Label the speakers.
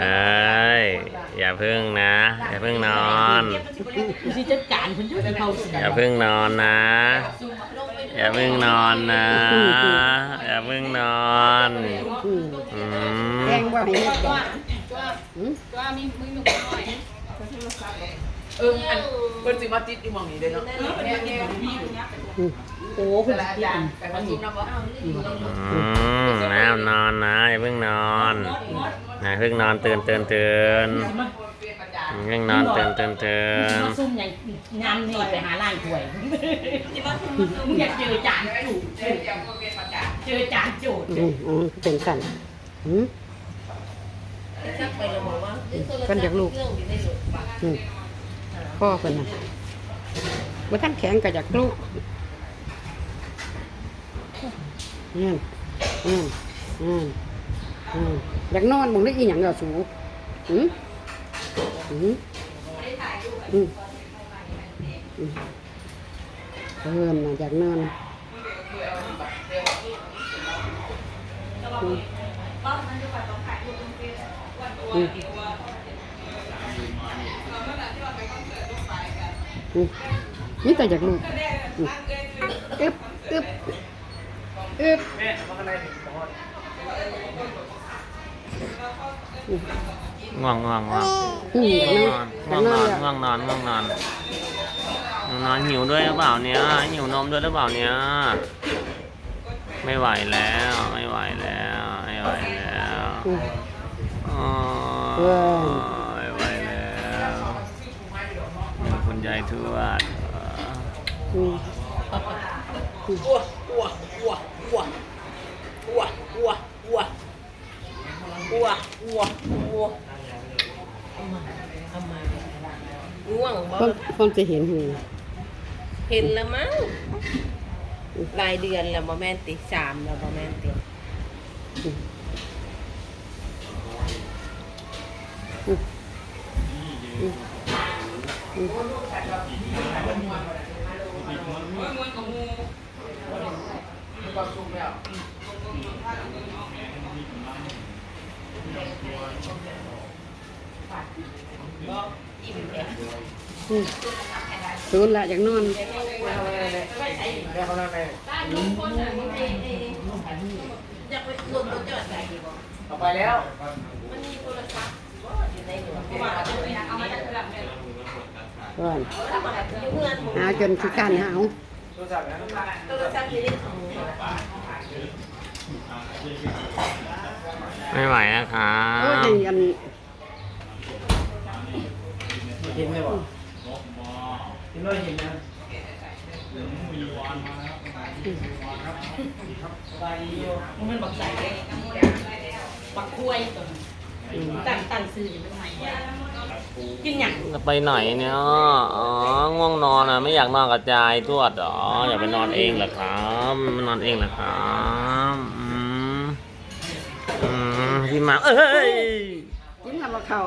Speaker 1: เอ้ยอย่าพึ่งนะ อย่าพึ่งนอน
Speaker 2: สิจัดการเพิ่นอยู่ในเฮาสิ
Speaker 1: อย่าพึ่งนอนนะ อย่าพึ่งนอนนะ อย่าพึ่งนอน
Speaker 3: อืม
Speaker 1: อืม
Speaker 3: แกงว่าให้เฮ็ดก่อน
Speaker 4: ว่ามีมือหนุ่มหน่อย
Speaker 2: เอออันเพิ่นสิมาติดอยู่หม่องนี้เด้เนาะ
Speaker 3: อืม
Speaker 2: โอ้เพิ่นสิติดแต่ว่าซุมนำบ่
Speaker 1: อืมน้ำนอนนะ อย่าพึ่งนอน อย่าพึ่งนอนตื่นตื่นตื่นอย่าพึ่งนอนตื่นตื่นตื่น
Speaker 2: มาซุ่มหยังงานนี่ไปหาร้านถ้วยมึงอยากเจอจานจูเจอจานจูด
Speaker 3: อืมอืมเป็นสั่นอืม
Speaker 4: จักไปแล้วบอกว่า
Speaker 3: กันอยากลูก
Speaker 4: เครื่องอยู่ในรถบัส
Speaker 3: อืมพ่อเพิ่นน่ะบ่ทันแข็งก็อยากลูกอืมอืมอืม อยากนอนมึงได้อีหยังก็สูอือืมอืมอืมเพิ่นน่ะอยากนอนอืมอือนี่แต่จากลูกอือึบอึบอึบ
Speaker 1: ง่วงง่วงง่วง
Speaker 3: อืม
Speaker 1: ง่วงนอน
Speaker 3: จาก
Speaker 1: ง่วงนอน
Speaker 3: แล้ว
Speaker 1: ง่วงนอนง่วงนอนง่วงนอนหิวด้วยหรือเปล่าเนี้ยหิวนมด้วยหรือเปล่าเนี้ยไม่ไหวแล้วไม่ไหวแล้วไม่ไหวแล้ว
Speaker 3: อืม
Speaker 1: อ๋อ
Speaker 3: เว้ย
Speaker 1: ไม่ไหวแล้วคุณยายทวด
Speaker 3: อืม
Speaker 2: อ้วอ้วอ้วอ้วอ้ว อ้วอ้วอ้วอ้วอ้ว
Speaker 4: ง่วงบ่
Speaker 3: คนคนจะเห็นหู
Speaker 4: เห็นแล้วมั้งรายเดือนแล้วบ่แม่นติสามแล้วบ่แม่นติ
Speaker 3: อืมศูนย์ละ สูนละ
Speaker 4: จากนอน
Speaker 2: เอาไปแล้ว
Speaker 3: ก่อนหาจนคือกา
Speaker 4: รหา
Speaker 1: ไม่ไหวนะครับ
Speaker 2: บ ห็นว่าเห็นนะสบายดีอยู่มันบักใส่เลยบักคุ้ยตัวนั้นตั้งตั้งซื้ออยู่ตรงไหนกินหยัง
Speaker 1: จะไปไหนเนี่ย อ๋อ ง่วงนอนอะ ไม่อยากนอนกับยายทวดเหรออยากไปนอนเองเหรอครับมานอนเองเหรอครับอืมอืมพี่หมาเอ้ย
Speaker 3: กินกับเข้าว